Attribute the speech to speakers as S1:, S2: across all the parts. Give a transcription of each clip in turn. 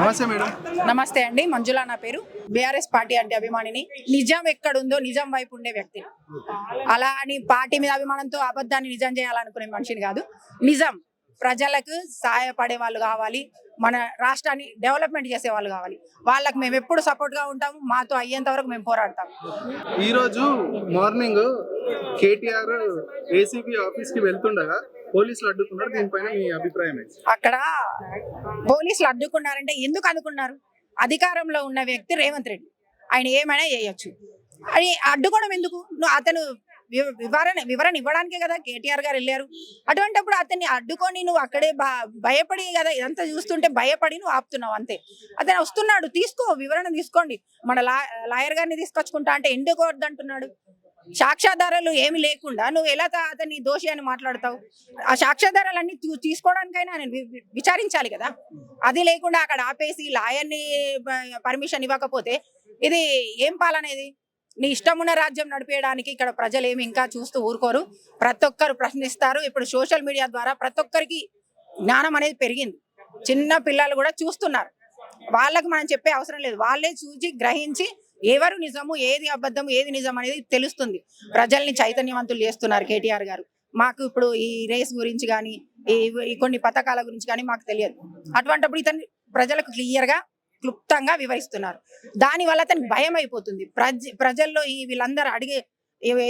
S1: నమస్తే మేడం.
S2: నమస్తే అండి మంజుల నా పేరు. బీఆర్ఎస్ పార్టీ అంటే అభిమానిని. నిజం ఎక్కడుందో నిజం వైపు ఉండే వ్యక్తి. అలా అని పార్టీ మీద అభిమానంతో అబద్ధాన్ని నిజం చేయాలనుకునే మనిషిని కాదు. నిజం ప్రజలకు సహాయపడే వాళ్ళు కావాలి. మన రాష్ట్రాన్ని డెవలప్మెంట్ చేసే వాళ్ళు కావాలి. వాళ్ళకి మేము ఎప్పుడు సపోర్ట్గా ఉంటాము మాతో అయ్యేంత వరకు మేము పోరాడతాం.
S1: ఈ రోజు మార్నింగ్ కేటీఆర్ ఏసీబీ ఆఫీస్కి వెళ్తుండగా పోలీసులు అడ్డుకున్నారు దీనిపైన మీ అభిప్రాయం
S2: అక్కడ పోలీసులు అడ్డుకున్నారంటే ఎందుకు అనుకున్నారు అధికారంలో ఉన్న వ్యక్తి రేవంత్ రెడ్డి. ఆయన ఏమైనా చేయొచ్చు. అని అడ్డుకోవడం ఎందుకు? నువ్వు అతను వివ- వివరణ వివరణ ఇవ్వడానికే కదా కేటీఆర్ గారు వెళ్ళారు. అటువంటిప్పుడు అతన్ని అడ్డుకొని నువ్వు అక్కడే భయపడి కదా ఇదంతా చూస్తుంటే భయపడి నువ్వు ఆపుతున్నావు అంతే. అతను వస్తున్నాడు తీసుకో వివరణ తీసుకోండి. మన లాయర్ గారిని తీసుకొచ్చుకుంటా అంటే ఎందుకు వద్దంటున్నాడు? సాక్ష్యాధారాలు ఏమి లేకుండా నువ్వు ఎలా అతన్ని దోషి అని మాట్లాడతావు? ఆ సాక్ష్యాధారాలన్నీ తీసుకోవడానికైనా నేను విచారించాలి కదా? అది లేకుండా అక్కడ ఆపేసి లాయర్ని పర్మిషన్ ఇవ్వకపోతే ఇది ఏం పాలనేది? నీ ఇష్టం ఉన్న రాజ్యం నడిపేయడానికి ఇక్కడ ప్రజలు ఏమి ఇంకా చూస్తూ ఊరుకోరు. ప్రతి ఒక్కరు ప్రశ్నిస్తారు. ఇప్పుడు సోషల్ మీడియా ద్వారా ప్రతి ఒక్కరికి జ్ఞానం అనేది పెరిగింది. చిన్న పిల్లలు కూడా చూస్తున్నారు. వాళ్ళకి మనం చెప్పే అవసరం లేదు. వాళ్ళే చూసి గ్రహించి ఎవరు నిజము ఏది అబద్ధం ఏది నిజం అనేది తెలుస్తుంది. ప్రజల్ని చైతన్యవంతులు చేస్తున్నారు కేటీఆర్ గారు. మాకు ఇప్పుడు ఈ రేస్ గురించి కానీ ఈ కొన్ని పథకాల గురించి కానీ మాకు తెలియదు. అటువంటిప్పుడు ఇతను ప్రజలకు క్లియర్గా క్లుప్తంగా వివరిస్తున్నారు. దాని వల్ల అతనికి భయం అయిపోతుంది. ప్రజ ప్రజల్లో ఈ వీళ్ళందరూ అడిగే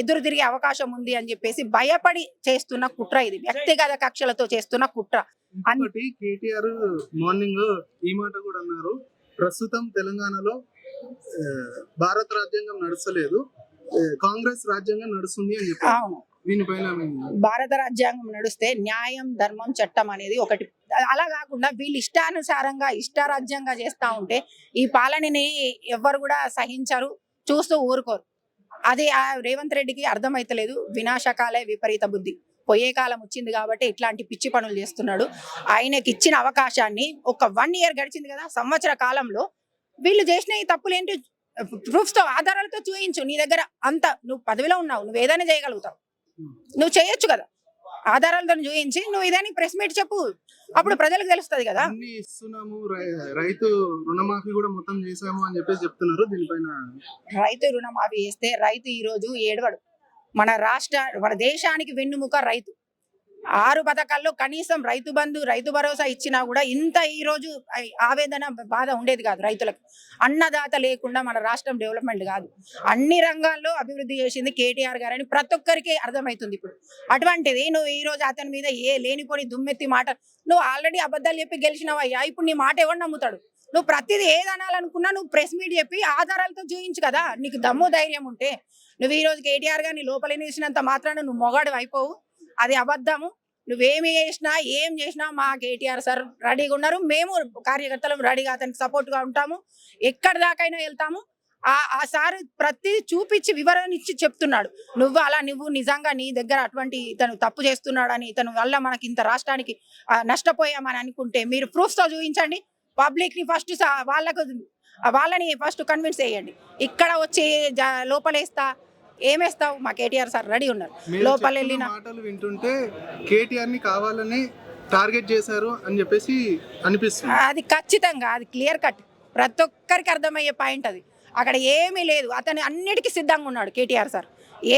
S2: ఎదురు తిరిగే అవకాశం ఉంది అని చెప్పేసి భయపడి చేస్తున్న కుట్ర ఇది. వ్యక్తిగత కక్షలతో చేస్తున్న కుట్ర.
S1: కేటీఆర్ మార్నింగ్ ఈ మాట కూడా అన్నారు. ప్రస్తుతం తెలంగాణలో భారత రాజ్యాంగం నడుస్తలేదు. కాంగ్రెస్ రాజ్యాంగం నడుస్తుంది అని చెప్పారు. దీనిపైన
S2: భారత రాజ్యాంగం నడిస్తే న్యాయం ధర్మం చట్టం అనేది ఒకటి. అలా కాకుండా వీళ్ళు ఇష్టానుసారంగా ఇష్టారాజ్యంగా చేస్తా ఉంటే ఈ పాలనని ఎవ్వరు కూడా సహించరు చూస్తూ ఊరుకోరు. అది ఆ రేవంత్ రెడ్డికి అర్థమైతలేదు వినాశకాలే విపరీత బుద్ధి. పోయే కాలం వచ్చింది కాబట్టి ఇట్లాంటి పిచ్చి పనులు చేస్తున్నాడు. ఆయనకి ఇచ్చిన అవకాశాన్ని ఒక వన్ ఇయర్ గడిచింది కదా సంవత్సర కాలంలో వీళ్ళు చేసిన ఈ తప్పులు ఏంటి ప్రూఫ్స్తో ఆధారాలతో చూయించు. నీ దగ్గర అంత నువ్వు పదవిలో ఉన్నావు. నువ్వు ఏదైనా చేయగలుగుతావు. నువ్వు చేయొచ్చు కదా. ఆధారాలతో చూపించి నువ్వు ఇదని ప్రెస్ మీట్ చెప్పు. అప్పుడు ప్రజలకు తెలుస్తుంది కదా.
S1: ఇస్తున్నాము. రైతు రుణమాఫీ కూడా మొత్తం చేసాము అని చెప్పేసి చెప్తున్నారు దీనిపైన.
S2: రైతు రుణమాఫీ చేస్తే రైతు ఈ రోజు ఏడవడు. మన రాష్ట్ర మన దేశానికి వెన్నుముక రైతు. ఆరు పథకాల్లో కనీసం రైతు బంధు రైతు భరోసా ఇచ్చినా కూడా ఇంత ఈ రోజు ఆవేదన బాధ ఉండేది కాదు రైతులకు. అన్నదాత లేకుండా మన రాష్ట్రం డెవలప్మెంట్ కాదు. అన్ని రంగాల్లో అభివృద్ధి చేసింది కేటీఆర్ గారని ప్రతి ఒక్కరికి అర్థమవుతుంది ఇప్పుడు. అటువంటిది నువ్వు ఈ రోజు అతని మీద ఏ లేనిపోని దుమ్మెత్తి మాట నువ్వు ఆల్రెడీ అబద్ధాలు చెప్పి గెలిచినవయ్యా ఇప్పుడు నీ మాట ఎవరు నమ్ముతాడు? నువ్వు ప్రతిదీ ఏదనాలనుకున్నా నువ్వు ప్రెస్ మీట్ చెప్పి ఆధారాలతో చూయించు కదా నీకు దమ్ము ధైర్యం ఉంటే. నువ్వు ఈ రోజు కేటీఆర్ గారిని లోపల వేసినంత మాత్రాన నువ్వు మొగాడు అయిపోవు. అది అబద్ధము. నువ్వేమి చేసినా ఏం చేసినా మా కేటీఆర్ సార్ రెడీగా ఉన్నారు. మేము కార్యకర్తలు రెడీగా అతనికి సపోర్ట్గా ఉంటాము. ఎక్కడి దాకైనా వెళ్తాము. ఆ ఆ సార్ ప్రతి చూపించి వివరణ ఇచ్చి చెప్తున్నాడు. నువ్వు అలా నువ్వు నిజంగా నీ దగ్గర అటువంటి ఇతను తప్పు చేస్తున్నాడని ఇతను వల్ల మనకి ఇంత రాష్ట్రానికి నష్టపోయామని అనుకుంటే మీరు ప్రూఫ్తో చూపించండి. పబ్లిక్ని ఫస్ట్ వాళ్ళకు వాళ్ళని ఫస్ట్ కన్విన్స్ చేయండి. ఇక్కడ వచ్చి జ- లోపలేస్తా ఏమేస్తావు? మా కేటీఆర్ సార్ రెడీ ఉన్నారు. లోపల వెళ్ళిన
S1: మాటలు వింటుంటే కేటీఆర్ని కావాలని టార్గెట్ చేశారు అని చెప్పేసి అనిపిస్తుంది.
S2: అది ఖచ్చితంగా అది క్లియర్ కట్. ప్రతి ఒక్కరికి అర్థమయ్యే పాయింట్ అది. అక్కడ ఏమీ లేదు. అతను అన్నిటికీ సిద్ధంగా ఉన్నాడు కేటీఆర్ సార్.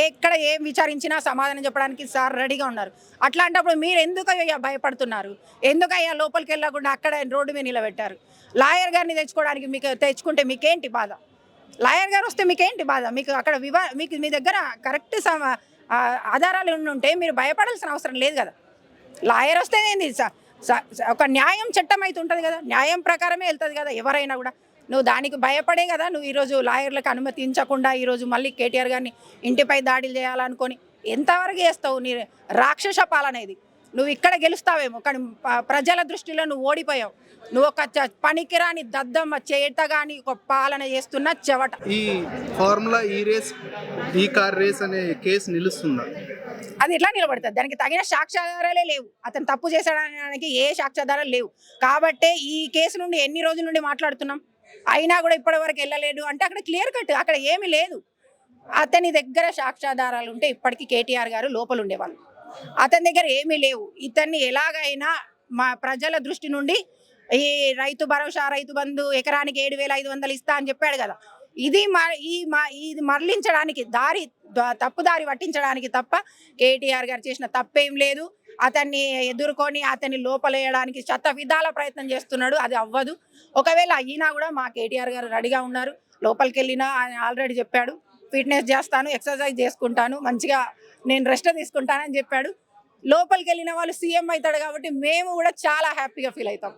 S2: ఎక్కడ ఏం విచారించినా సమాధానం చెప్పడానికి సార్ రెడీగా ఉన్నారు. అట్లాంటప్పుడు మీరు ఎందుకు అయ్యా భయపడుతున్నారు? ఎందుకు అయ్యా లోపలికి వెళ్ళకుండా అక్కడ రోడ్డు మీద నిలబెట్టారు? లాయర్ గారిని తెచ్చుకోవడానికి మీకు తెచ్చుకుంటే మీకేంటి బాధ? లాయర్ గారు వస్తే మీకేంటి బాధ? మీకు అక్కడ వివా మీకు మీ దగ్గర కరెక్ట్ సమ ఆధారాలు ఉంటే మీరు భయపడాల్సిన అవసరం లేదు కదా. లాయర్ వస్తే ఏంది? స- స- ఒక న్యాయం చట్టం అయితే ఉంటుంది కదా. న్యాయం ప్రకారమే వెళ్తుంది కదా ఎవరైనా కూడా. నువ్వు దానికి భయపడే కదా నువ్వు ఈరోజు లాయర్లకు అనుమతించకుండా ఈరోజు మళ్ళీ కేటీఆర్ గారిని ఇంటిపై దాడులు చేయాలనుకొని ఎంతవరకు చేస్తావు నీ రాక్షస పాలన ఇది? నువ్వు ఇక్కడ గెలుస్తావేమో కానీ ప్రజల దృష్టిలో నువ్వు ఓడిపోయావు. నువ్వు ఒక పనికిరాని దద్దమ్మ చేతగాని ఒక పాలన చేస్తున్న చెవట
S1: ఈ formula E race E car race అనే కేసు నిలుస్తుందా?
S2: అది ఎట్లా నిలబడుతుంది? దానికి తగిన సాక్ష్యాధారాలే లేవు. అతను తప్పు చేశాడనడానికి ఏ సాక్ష్యాధారాలు లేవు. కాబట్టే ఈ కేసు నుండి ఎన్ని రోజుల నుండి మాట్లాడుతున్నాం? అయినా కూడా ఇప్పటి వరకు వెళ్ళలేడు అంటే అక్కడ క్లియర్ కట్ అక్కడ ఏమీ లేదు. అతని దగ్గర సాక్ష్యాధారాలు ఉంటే ఇప్పటికీ కేటీఆర్ గారు లోపల ఉండేవాళ్ళు అతని దగ్గర ఏమీ లేవు. ఇతన్ని ఎలాగైనా మా ప్రజల దృష్టి నుండి ఈ రైతు భరోసా రైతు బంధు ఎకరానికి ఏడు వేల ఐదు వందలు ఇస్తా అని చెప్పాడు కదా. ఇది మ- ఈ మా ఇది మరలించడానికి దారి తప్పుదారి తప్పు దారి పట్టించడానికి తప్ప కేటీఆర్ గారు చేసిన తప్పేం లేదు. అతన్ని ఎదుర్కొని అతన్ని లోపలేయడానికి శత విధాల ప్రయత్నం చేస్తున్నాడు. అది అవ్వదు. ఒకవేళ అయినా కూడా మా కేటీఆర్ గారు రెడీగా ఉన్నారు. లోపలికి వెళ్ళినా ఆయన ఆల్రెడీ చెప్పాడు. ఫిట్నెస్ చేస్తాను ఎక్సర్సైజ్ చేసుకుంటాను. మంచిగా నేను రెస్ట్ తీసుకుంటానని చెప్పాడు. లోపలికి వెళ్ళిన వాళ్ళు సీఎం అవుతాడు కాబట్టి మేము కూడా చాలా హ్యాపీగా ఫీల్ అవుతాం.